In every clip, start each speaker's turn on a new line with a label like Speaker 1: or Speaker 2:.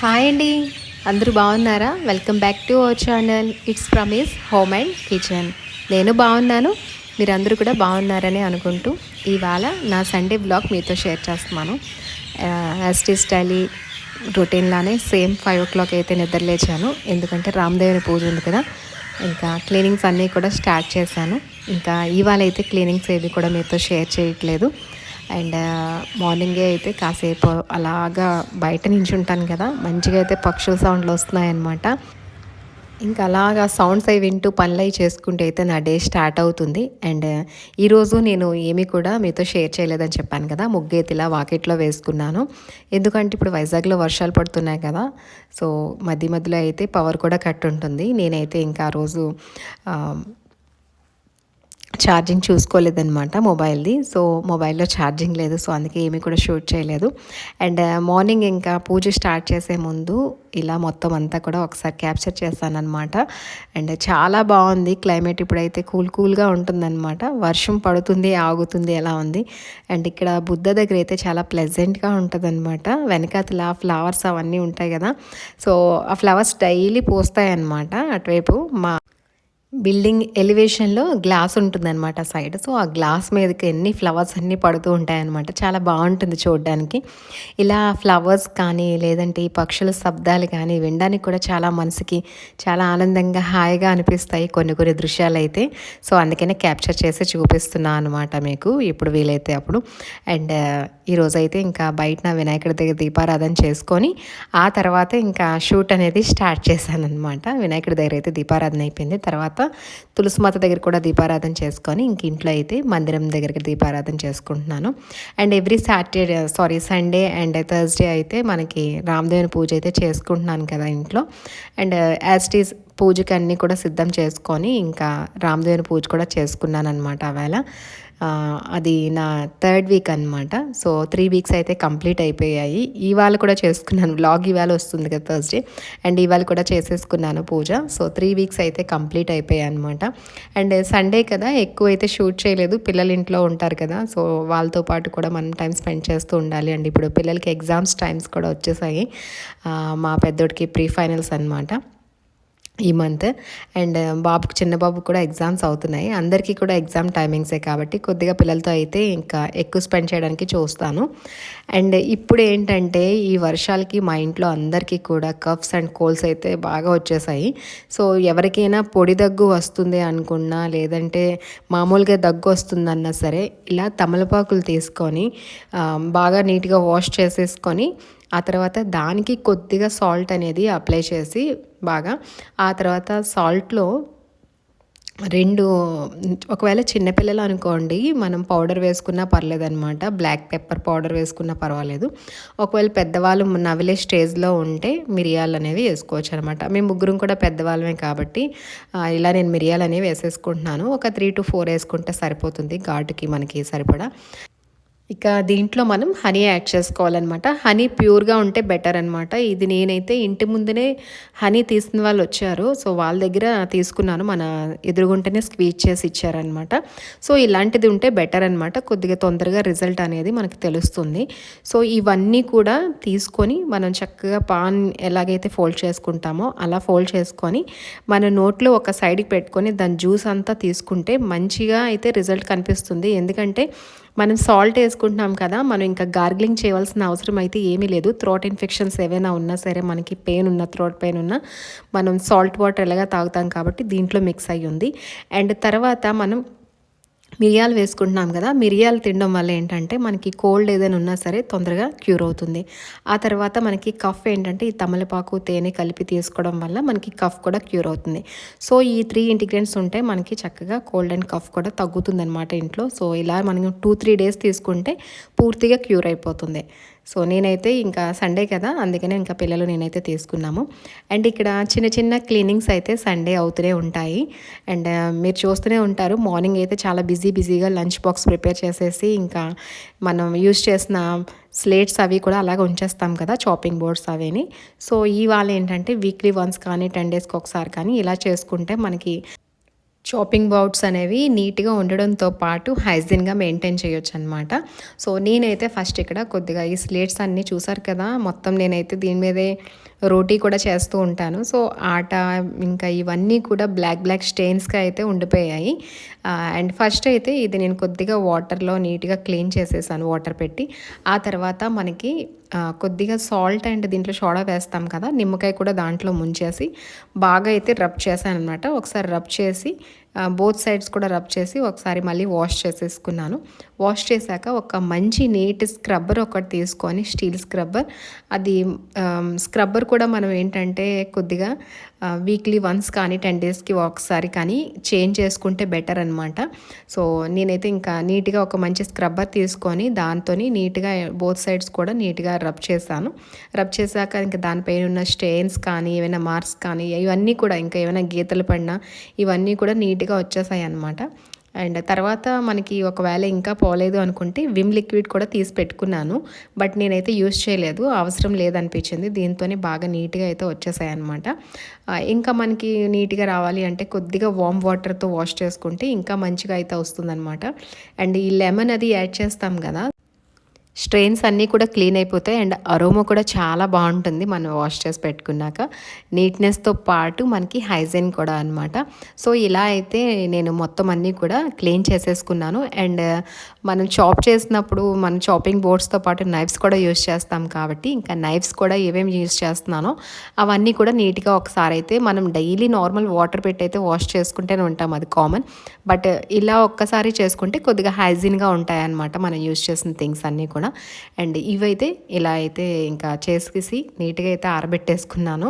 Speaker 1: Hi అండి. అందరూ బాగున్నారా? Welcome back to our channel it's Pramee's home and kitchen నేను బాగున్నాను. మీరందరూ కూడా బాగున్నారని అనుకుంటూ ఇవాళ నా సండే బ్లాగ్ మీతో షేర్ చేస్తున్నాను. యాస్టీ స్టైలీ రొటీన్లానే సేమ్ ఫైవ్ ఓ క్లాక్ అయితే నిద్రలేచాను ఎందుకంటే రామదేవుని పూజ ఉంది కదా. ఇంకా క్లీనింగ్స్ అన్నీ కూడా స్టార్ట్ చేశాను. ఇంకా ఇవాళ అయితే క్లీనింగ్స్ ఏవి కూడా మీతో షేర్ చేయట్లేదు. అండ్ మార్నింగే అయితే కాసేపు అలాగా బయట నుంచి ఉంటాను కదా మంచిగా అయితే పక్షుల సౌండ్లు వస్తున్నాయన్నమాట. ఇంకా అలాగా సౌండ్స్ అవి వింటూ పనులు అవి చేసుకుంటే అయితే నా డే స్టార్ట్ అవుతుంది. అండ్ ఈరోజు నేను ఏమీ కూడా మీతో షేర్ చేయలేదని చెప్పాను కదా ముగ్గైతే ఇలా వాకెట్లో వేసుకున్నాను. ఎందుకంటే ఇప్పుడు వైజాగ్లో వర్షాలు పడుతున్నాయి కదా సో మధ్య మధ్యలో అయితే పవర్ కూడా కట్ ఉంటుంది. నేనైతే ఇంకా ఆ రోజు ఛార్జింగ్ చూసుకోలేదన్నమాట మొబైల్ది. సో మొబైల్లో ఛార్జింగ్ లేదు. సో అందుకే ఏమీ కూడా షూట్ చేయలేదు. అండ్ మార్నింగ్ ఇంకా పూజ స్టార్ట్ చేసే ముందు ఇలా మొత్తం అంతా కూడా ఒకసారి క్యాప్చర్ చేస్తానన్నమాట అండ్ చాలా బాగుంది. క్లైమేట్ ఇప్పుడైతే కూల్ కూల్గా ఉంటుందన్నమాట. వర్షం పడుతుంది ఆగుతుంది ఎలా ఉంది. అండ్ ఇక్కడ బుద్ధ దగ్గర అయితే చాలా ప్లెజెంట్గా ఉంటుందన్నమాట. వెనకాతల ఫ్లవర్స్ అవన్నీ ఉంటాయి కదా. సో ఆ ఫ్లవర్స్ డైలీ పోస్తాయి అన్నమాట అటువైపు. మా బిల్డింగ్ ఎలివేషన్లో గ్లాస్ ఉంటుందన్నమాట సైడ్. సో ఆ గ్లాస్ మీదకి ఎన్ని ఫ్లవర్స్ అన్నీ పడుతూ ఉంటాయన్నమాట. చాలా బాగుంటుంది చూడడానికి. ఇలా ఫ్లవర్స్ కానీ లేదంటే ఈ పక్షుల శబ్దాలు కానీ వినడానికి కూడా చాలా మనసుకి చాలా ఆనందంగా హాయిగా అనిపిస్తాయి కొన్ని కొన్ని దృశ్యాలు అయితే సో అందుకనే క్యాప్చర్ చేసి చూపిస్తున్నాను అనమాట మీకు. ఇప్పుడు వీలైతే అప్పుడు. అండ్ ఈరోజు అయితే ఇంకా బయట వినాయకుడి దగ్గర దీపారాధన చేసుకొని ఆ తర్వాత ఇంకా షూట్ అనేది స్టార్ట్ చేశాను అనమాట వినాయకుడి దగ్గర అయితే దీపారాధన అయిపోయింది. తర్వాత తులసిమాత దగ్గర కూడా దీపారాధన చేసుకొని ఇంక ఇంట్లో అయితే మందిరం దగ్గరికి దీపారాధన చేసుకుంటున్నాను. And every Saturday sorry Sunday and Thursday అయితే మనకి రామదేవుని పూజ అయితే చేసుకుంటున్నాను కదా ఇంట్లో. అండ్ యాజ్ uh, టీజ్ పూజకి అన్నీ కూడా సిద్ధం చేసుకొని ఇంకా రామదేవుని పూజ కూడా చేసుకున్నాను అనమాట ఆవేళ. అది నా థర్డ్ వీక్ అనమాట సో త్రీ వీక్స్ అయితే కంప్లీట్ అయిపోయాయి. ఇవాళ కూడా చేసుకున్నాను. బ్లాగ్ ఇవాళ వస్తుంది కదా థర్స్డే అండ్ ఇవాళ కూడా చేసేసుకున్నాను పూజ. సో త్రీ వీక్స్ అయితే కంప్లీట్ అయిపోయాయి అనమాట అండ్ సండే కదా ఎక్కువ అయితే షూట్ చేయలేదు. పిల్లలు ఇంట్లో ఉంటారు కదా. సో వాళ్ళతో పాటు కూడా మనం టైం స్పెండ్ చేస్తూ ఉండాలి అండ్. ఇప్పుడు పిల్లలకి ఎగ్జామ్స్ టైమ్స్ కూడా వచ్చేసాయి. మా పెద్దోడికి ప్రీ ఫైనల్స్ అనమాట ఈ మంత్ అండ్ బాబుకి చిన్న బాబుకు కూడా ఎగ్జామ్స్ అవుతున్నాయి. అందరికీ కూడా ఎగ్జామ్ టైమింగ్సే కాబట్టి కొద్దిగా పిల్లలతో అయితే ఇంకా ఎక్కువ స్పెండ్ చేయడానికి చూస్తాను. అండ్ ఇప్పుడు ఏంటంటే ఈ వర్షాలకి మా ఇంట్లో అందరికీ కూడా కఫ్స్ అండ్ కోల్స్ అయితే బాగా వచ్చేసాయి. సో ఎవరికైనా పొడి దగ్గు వస్తుంది అనుకున్నా లేదంటే మామూలుగా దగ్గు వస్తుందన్నా సరే ఇలా తమలపాకులు తీసుకొని um, బాగా నీట్గా వాష్ చేసేసుకొని ఆ తర్వాత దానికి కొద్దిగా సాల్ట్ అనేది అప్లై చేసి బాగా ఆ తర్వాత సాల్ట్లో రెండు ఒకవేళ చిన్నపిల్లలు అనుకోండి మనం పౌడర్ వేసుకున్నా పర్లేదనమాట బ్లాక్ పెప్పర్ పౌడర్ వేసుకున్నా పర్వాలేదు. ఒకవేళ పెద్దవాళ్ళు నవిలే స్టేజ్లో ఉంటే మిరియాలు అనేవి వేసుకోవచ్చు అనమాట మేము ముగ్గురం కూడా పెద్దవాళ్ళమే కాబట్టి ఇలా నేను మిరియాలు అనేవి వేసేసుకుంటున్నాను. ఒక త్రీ టు ఫోర్ వేసుకుంటే సరిపోతుంది ఘాటుకి మనకి సరిపడా. ఇక దీంట్లో మనం హనీ యాడ్ చేసుకోవాలన్నమాట. హనీ ప్యూర్గా ఉంటే బెటర్ అనమాట ఇది నేనైతే ఇంటి ముందునే హనీ తీసిన వాళ్ళు వచ్చారు. సో వాళ్ళ దగ్గర తీసుకున్నాను. మన ఎదురుగుంటేనే స్క్వీజ్ చేసి ఇచ్చారనమాట సో ఇలాంటిది ఉంటే బెటర్ అనమాట కొద్దిగా తొందరగా రిజల్ట్ అనేది మనకు తెలుస్తుంది. సో ఇవన్నీ కూడా తీసుకొని మనం చక్కగా పాన్ ఎలాగైతే ఫోల్డ్ చేసుకుంటామో అలా ఫోల్డ్ చేసుకొని మన నోట్లో ఒక సైడ్కి పెట్టుకొని దాని జ్యూస్ అంతా తీసుకుంటే మంచిగా అయితే రిజల్ట్ కనిపిస్తుంది. ఎందుకంటే మనం సాల్ట్ వేసుకుంటున్నాం కదా మనం ఇంకా గార్గ్లింగ్ చేయవలసిన అవసరం అయితే ఏమీ లేదు. థ్రోట్ ఇన్ఫెక్షన్స్ ఏవైనా ఉన్నా సరే మనకి పెయిన్ ఉన్న థ్రోట్ పెయిన్ ఉన్నా మనం సాల్ట్ వాటర్ ఎలాగా తాగుతాం కాబట్టి దీంట్లో మిక్స్ అయ్యి ఉంది అండ్ తర్వాత మనం మిరియాలు వేసుకుంటున్నాం కదా మిరియాలు తినడం వల్ల ఏంటంటే మనకి కోల్డ్ ఏదైనా ఉన్నా సరే తొందరగా క్యూర్ అవుతుంది. ఆ తర్వాత మనకి కఫ్ ఏంటంటే ఈ తమలపాకు తేనె కలిపి తీసుకోవడం వల్ల మనకి కఫ్ కూడా క్యూర్ అవుతుంది. సో ఈ త్రీ ఇంటిగ్రెంట్స్ ఉంటే మనకి చక్కగా కోల్డ్ అండ్ కఫ్ కూడా తగ్గుతుంది అనమాట ఇంట్లో. సో ఇలా మనం టూ త్రీ డేస్ తీసుకుంటే పూర్తిగా క్యూర్ అయిపోతుంది. సో నేనైతే ఇంకా సండే కదా అందుకనే ఇంకా పిల్లలు నేనైతే తీసుకున్నాము. అండ్ ఇక్కడ చిన్న చిన్న క్లీనింగ్స్ అయితే సండే అవుతూనే ఉంటాయి. అండ్ మీరు చూస్తూనే ఉంటారు మార్నింగ్ అయితే చాలా బిజీ బిజీగా లంచ్ బాక్స్ ప్రిపేర్ చేసేసి ఇంకా మనం యూజ్ చేసిన స్లేట్స్ అవి కూడా అలాగే ఉంచేస్తాం కదా చాపింగ్ బోర్డ్స్ అవేని. సో ఇవాళ ఏంటంటే వీక్లీ వన్స్ కానీ టెన్ డేస్కి ఒకసారి కానీ ఇలా చేసుకుంటే మనకి చాపింగ్ బౌట్స్ అనేవి నీట్గా ఉండడంతో పాటు హైజీన్గా మెయింటైన్ చేయొచ్చు అనమాట సో నేనైతే ఫస్ట్ ఇక్కడ కొద్దిగా ఈ స్లేట్స్ అన్నీ చూసారు కదా మొత్తం నేనైతే దీని మీదే రోటీ కూడా చేస్తూ ఉంటాను. సో ఆట ఇంకా ఇవన్నీ కూడా బ్లాక్ బ్లాక్ స్టెయిన్స్గా అయితే ఉండిపోయాయి. అండ్ ఫస్ట్ అయితే ఇది నేను కొద్దిగా వాటర్లో నీట్గా క్లీన్ చేసేసాను వాటర్ పెట్టి. ఆ తర్వాత మనకి కొద్దిగా సాల్ట్ అండ్ దీంట్లో సోడా వేస్తాం కదా నిమ్మకాయ కూడా దాంట్లో ముంచేసి బాగా అయితే రబ్ చేశాను అనమాట ఒకసారి రబ్ చేసి బోత్ సైడ్స్ కూడా రబ్ చేసి ఒకసారి మళ్ళీ వాష్ చేసేసుకున్నాను. వాష్ చేశాక ఒక మంచి నీట్ స్క్రబ్బర్ ఒకటి తీసుకొని స్టీల్ స్క్రబ్బర్ అది స్క్రబ్బర్ కూడా మనం ఏంటంటే కొద్దిగా వీక్లీ వన్స్ కానీ టెన్ డేస్కి ఒకసారి కానీ చేంజ్ చేసుకుంటే బెటర్ అనమాట సో నేనైతే ఇంకా నీట్గా ఒక మంచి స్క్రబ్బర్ తీసుకొని దాంతో నీట్గా బోత్ సైడ్స్ కూడా నీట్గా రబ్ చేశాను. రబ్ చేశాక ఇంకా దానిపైన ఉన్న స్టెయిన్స్ కానీ ఏమైనా మార్క్స్ కానీ ఇవన్నీ కూడా ఇంకా ఏమైనా గీతలు పడినా ఇవన్నీ కూడా నీట్గా వచ్చేసాయి అనమాట అండ్ తర్వాత మనకి ఒకవేళ ఇంకా పోలేదు అనుకుంటే విమ్ లిక్విడ్ కూడా తీసి పెట్టుకున్నాను. బట్ నేనైతే యూస్ చేయలేదు. అవసరం లేదనిపించింది. దీంతోనే బాగా నీట్గా అయితే వచ్చేసాయి అనమాట ఇంకా మనకి నీట్గా రావాలి అంటే కొద్దిగా వామ్ వాటర్తో వాష్ చేసుకుంటే ఇంకా మంచిగా అయితే వస్తుందన్నమాట. అండ్ ఈ లెమన్ అది యాడ్ చేస్తాం కదా. స్ట్రెయిన్స్ అన్నీ కూడా క్లీన్ అయిపోతాయి అండ్ అరోమా కూడా చాలా బాగుంటుంది. మనం వాష్ చేసి పెట్టుకున్నాక నీట్నెస్తో పాటు మనకి హైజీన్ కూడా అనమాట సో ఇలా అయితే నేను మొత్తం అన్నీ కూడా క్లీన్ చేసేసుకున్నాను. అండ్ మనం చాప్ చేసినప్పుడు మనం చాపింగ్ బోర్డ్స్తో పాటు నైఫ్స్ కూడా యూస్ చేస్తాం కాబట్టి ఇంకా నైఫ్స్ కూడా ఏమేమి యూస్ చేస్తున్నానో అవన్నీ కూడా నీట్గా ఒకసారి అయితే మనం డైలీ నార్మల్ వాటర్ పెట్టి అయితే వాష్ చేసుకుంటూనే ఉంటాం. అది కామన్. బట్ ఇలా ఒక్కసారి చేసుకుంటే కొద్దిగా హైజీన్గా ఉంటాయి అన్నమాట మనం యూస్ చేసిన థింగ్స్ అన్నీ కూడా. అండ్ ఇవైతే ఇలా అయితే ఇంకా చేసేసి నీట్గా అయితే ఆరబెట్టేసుకున్నాను.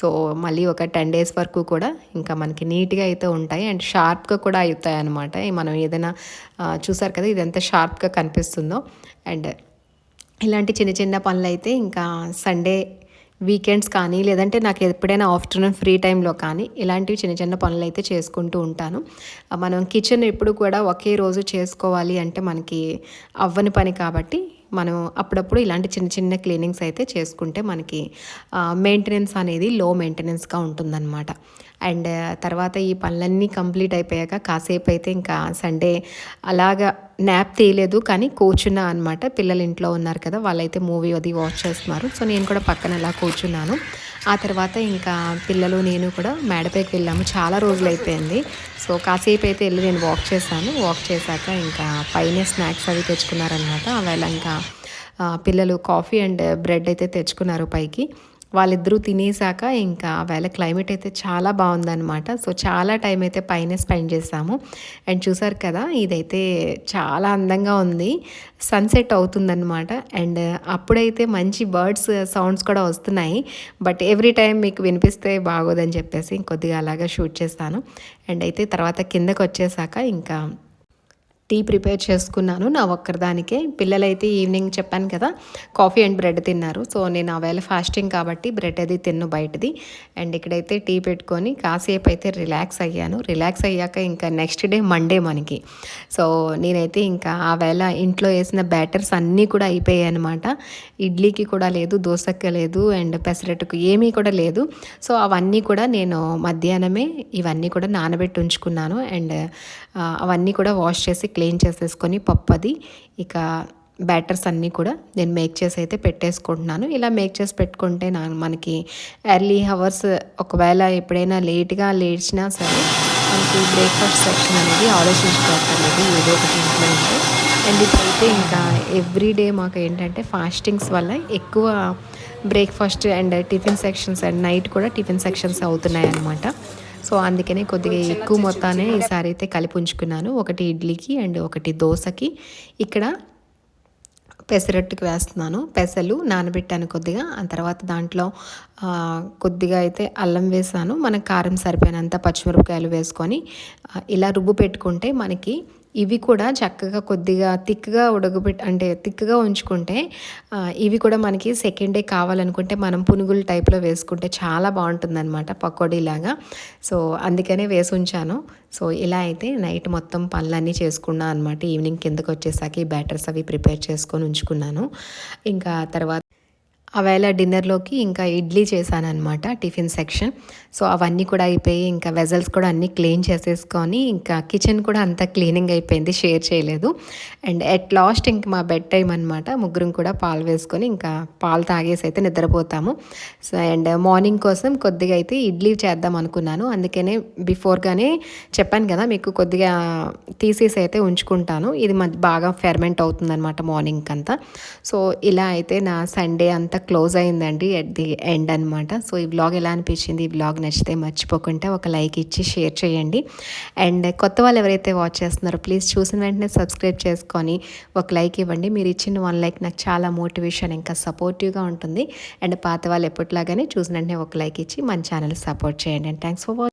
Speaker 1: సో మళ్ళీ ఒక టెన్ డేస్ వరకు కూడా ఇంకా మనకి నీట్గా అయితే ఉంటాయి. అండ్ షార్ప్గా కూడా అవుతాయి అనమాట మనం ఏదైనా చూసారు కదా ఇది ఎంత షార్ప్గా కనిపిస్తుందో. అండ్ ఇలాంటి చిన్న చిన్న పనులు అయితే ఇంకా సండే వీకెండ్స్ కానీ లేదంటే నాకు ఎప్పుడైనా ఆఫ్టర్నూన్ ఫ్రీ టైంలో కానీ ఇలాంటివి చిన్న చిన్న పనులు అయితే చేసుకుంటూ ఉంటాను. మనం కిచెన్ ఎప్పుడు కూడా ఒకే రోజు చేసుకోవాలి అంటే మనకి అవ్వని పని కాబట్టి మనం అప్పుడప్పుడు ఇలాంటి చిన్న చిన్న క్లీనింగ్స్ అయితే చేసుకుంటే మనకి మెయింటెనెన్స్ అనేది లో మెయింటెనెన్స్గా ఉంటుందన్నమాట. అండ్ తర్వాత ఈ పనులన్నీ కంప్లీట్ అయిపోయాక కాసేపు అయితే ఇంకా సండే అలాగా న్యాప్ తీయలేదు కానీ కూర్చున్నా అనమాట పిల్లలు ఇంట్లో ఉన్నారు కదా వాళ్ళైతే మూవీ అది వాచ్ చేస్తున్నారు. సో నేను కూడా పక్కన అలా కూర్చున్నాను. ఆ తర్వాత ఇంకా పిల్లలు నేను కూడా మేడపైకి వెళ్ళాము. చాలా రోజులు అయిపోయింది. సో కాసేపు అయితే వెళ్ళి నేను వాక్ చేశాను. వాక్ చేశాక ఇంకా పైన స్నాక్స్ అవి తెచ్చుకున్నారనమాట అవేళ ఇంకా పిల్లలు కాఫీ అండ్ బ్రెడ్ అయితే తెచ్చుకున్నారు పైకి. వాళ్ళిద్దరూ తినేసాక ఇంకా వేళ క్లైమేట్ అయితే చాలా బాగుందన్నమాట. సో చాలా టైం అయితే పైన స్పెండ్ చేసాము అండ్ చూసారు కదా ఇదైతే చాలా అందంగా ఉంది. సన్సెట్ అవుతుందన్నమాట. అండ్ అప్పుడైతే మంచి బర్డ్స్ సౌండ్స్ uh, కూడా వస్తున్నాయి. బట్ ఎవ్రీ టైం మీకు వినిపిస్తే బాగోదని చెప్పేసి ఇంకొద్దిగా అలాగా షూట్ చేస్తాను. అండ్ అయితే తర్వాత కిందకు వచ్చేసాక ఇంకా టీ ప్రిపేర్ చేసుకున్నాను నా ఒక్కరిదానికే. పిల్లలైతే ఈవినింగ్ చెప్పాను కదా కాఫీ అండ్ బ్రెడ్ తిన్నారు. సో నేను ఆవేళ ఫాస్టింగ్ కాబట్టి బ్రెడ్ అది తిన్ను బయటది. అండ్ ఇక్కడైతే టీ పెట్టుకొని కాసేపు అయితే రిలాక్స్ అయ్యాను. రిలాక్స్ అయ్యాక ఇంకా నెక్స్ట్ డే మండే మనకి. సో నేనైతే ఇంకా ఆవేళ ఇంట్లో వేసిన బ్యాటర్స్ అన్నీ కూడా అయిపోయాయి అనమాట ఇడ్లీకి కూడా లేదు దోశకి లేదు అండ్ పెసరట్టుకు ఏమీ కూడా లేదు. సో అవన్నీ కూడా నేను మధ్యాహ్నమే ఇవన్నీ కూడా నానబెట్టి ఉంచుకున్నాను. అండ్ అవన్నీ కూడా వాష్ చేసి క్లీన్ చేసేసుకొని పప్పు అది ఇక బ్యాటర్స్ అన్నీ కూడా నేను మేక్ చేసి అయితే పెట్టేసుకుంటున్నాను. ఇలా మేక్ చేసి పెట్టుకుంటే నా మనకి ఎర్లీ హవర్స్ ఒకవేళ ఎప్పుడైనా లేట్గా లేచినా సరే మనకి బ్రేక్ఫాస్ట్ సెక్షన్ అనేది ఆలోచించుకోవట్లేదు ఏదో ఒకటి ఇంట్లో ఉంటే అండ్ ఇప్పుడైతే ఇంకా ఎవ్రీడే మాకు ఏంటంటే ఫాస్టింగ్స్ వల్ల ఎక్కువ breakfast and tiffin sections and night కూడా టిఫిన్ సెక్షన్స్ అవుతున్నాయి అన్నమాట సో అందుకనే కొద్దిగా ఎక్కువ మొత్తాన్ని ఈసారి అయితే కలిపి ఉంచుకున్నాను. ఒకటి ఇడ్లీకి అండ్ ఒకటి దోశకి. ఇక్కడ పెసరట్టుకు వేస్తున్నాను. పెసలు నానబెట్టాను కొద్దిగా. ఆ తర్వాత దాంట్లో కొద్దిగా అయితే అల్లం వేసాను. మనకు కారం సరిపోయినంత పచ్చిమిరపకాయలు వేసుకొని ఇలా రుబ్బు పెట్టుకుంటే మనకి ఇవి కూడా చక్కగా కొద్దిగా థిక్గా ఉడకబెట్టి అంటే థిక్గా ఉంచుకుంటే ఇవి కూడా మనకి సెకండ్ డే కావాలనుకుంటే మనం పునుగులు టైప్లో వేసుకుంటే చాలా బాగుంటుందన్నమాట పకోడీలాగా. సో అందుకనే వేసి ఉంచాను. సో ఇలా అయితే నైట్ మొత్తం పనులన్నీ చేసుకున్నా అనమాట ఈవినింగ్ కిందకు వచ్చేసాక ఈ బ్యాటర్స్ అవి ప్రిపేర్ చేసుకొని ఉంచుకున్నాను. ఇంకా తర్వాత ఆవేళ డిన్నర్లోకి ఇంకా ఇడ్లీ చేశాను అనమాట టిఫిన్ సెక్షన్. సో అవన్నీ కూడా అయిపోయి ఇంకా వెజల్స్ కూడా అన్నీ క్లీన్ చేసేసుకొని ఇంకా కిచెన్ కూడా అంతా క్లీనింగ్ అయిపోయింది షేర్ చేయలేదు. అండ్ ఎట్ లాస్ట్ ఇంక మా బెడ్ టైం అనమాట ముగ్గురం కూడా పాలు వేసుకొని ఇంకా పాలు తాగేసి అయితే నిద్రపోతాము. సో అండ్ మార్నింగ్ కోసం కొద్దిగా అయితే ఇడ్లీ చేద్దాం అనుకున్నాను. అందుకనే బిఫోర్గానే చెప్పాను కదా మీకు కొద్దిగా తీసేసి అయితే ఉంచుకుంటాను. ఇది బాగా ఫెర్మెంట్ అవుతుందన్నమాట మార్నింగ్ అంతా సో ఇలా అయితే నా సండే అంతా క్లోజ్ అయిందండి ఎట్ ది ఎండ్ అనమాట సో ఈ బ్లాగ్ ఎలా అనిపించింది? ఈ బ్లాగ్ నచ్చితే మర్చిపోకుండా ఒక లైక్ ఇచ్చి షేర్ చేయండి. అండ్ కొత్త వాళ్ళు ఎవరైతే వాచ్ చేస్తున్నారో ప్లీజ్ చూసిన వెంటనే సబ్స్క్రైబ్ చేసుకొని ఒక లైక్ ఇవ్వండి. మీరు ఇచ్చిన వన్ లైక్ నాకు చాలా మోటివేషన్ ఇంకా సపోర్టివ్గా ఉంటుంది. అండ్ పాత వాళ్ళు ఎప్పటిలాగానే చూసిన వెంటనే ఒక లైక్ ఇచ్చి మన ఛానల్ సపోర్ట్ చేయండి. And thanks for watching